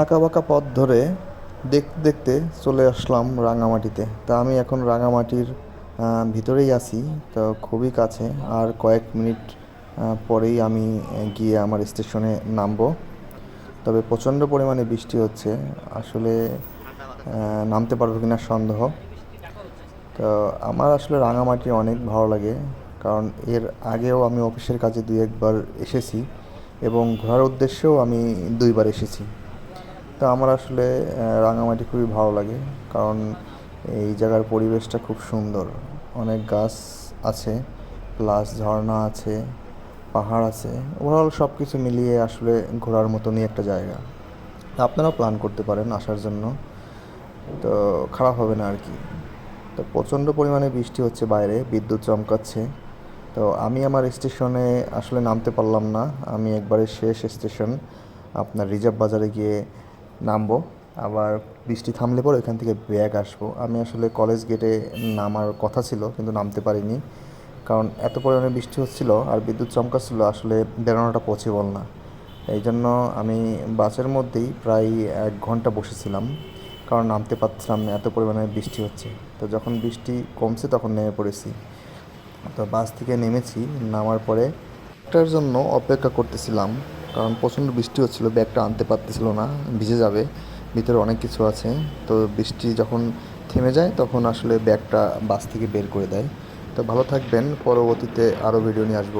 আঁকা বাঁকা পথ ধরে দেখতে দেখতে চলে আসলাম রাঙামাটিতে। তা আমি এখন রাঙামাটির ভিতরেই আছি, তো খুবই কাছে। আর কয়েক মিনিট পরেই আমি গিয়ে আমার স্টেশনে নামবো। তবে প্রচণ্ড পরিমাণে বৃষ্টি হচ্ছে। আসলে নামতে পারব কিনা সন্দেহ। তো আমার আসলে রাঙামাটি অনেক ভালো লাগে। কারণ এর আগেও আমি অফিসের কাজে দুই একবার এসেছি এবং ঘোরার উদ্দেশ্যেও আমি দুইবার এসেছি। তো আমার আসলে রাঙামাটি খুবই ভালো লাগে। কারণ এই জায়গার পরিবেশটা খুব সুন্দর। অনেক গাছ আছে, প্লাস ঝর্ণা আছে, পাহাড় আছে। ওভারঅল সব কিছু মিলিয়ে আসলে ঘোরার মতনই একটা জায়গা। আপনারাও প্ল্যান করতে পারেন আসার জন্য। তো খারাপ হবে না আর কি। তো প্রচণ্ড পরিমাণে বৃষ্টি হচ্ছে বাইরে, বিদ্যুৎ চমকাচ্ছে। তো আমি আমার স্টেশনে আসলে নামতে পারলাম না। আমি একবারে শেষ স্টেশন আপনার রিজার্ভ বাজারে গিয়ে নামবো, আবার বৃষ্টি থামলে পর এখান থেকে ব্যাগ আসব। আমি আসলে কলেজ গেটে নামার কথা ছিল, কিন্তু নামতে পারিনি। কারণ এত পরিমাণে বৃষ্টি হচ্ছিল আর বিদ্যুৎ চমকাচ্ছিল, আসলে বেরোনোটা পসিবল না। এই জন্য আমি বাসের মধ্যেই প্রায় এক ঘণ্টা বসেছিলাম, কারণ নামতে পারছিলাম না, এত পরিমাণে বৃষ্টি হচ্ছে। তো যখন বৃষ্টি কমছে তখন নেমে পড়েছি। তো বাস থেকে নেমেছি, নামার পরে একটার জন্য অপেক্ষা করতেছিলাম। কারণ প্রচণ্ড বৃষ্টি হচ্ছিল, ব্যাগটা আনতে পারতেছিল না, ভিজে যাবে, ভিতরে অনেক কিছু আছে। তো বৃষ্টি যখন থেমে যায়, তখন আসলে ব্যাগটা বাস থেকে বের করে দেয়। তো ভালো থাকবেন, পরবর্তীতে আরও ভিডিও নিয়ে আসব।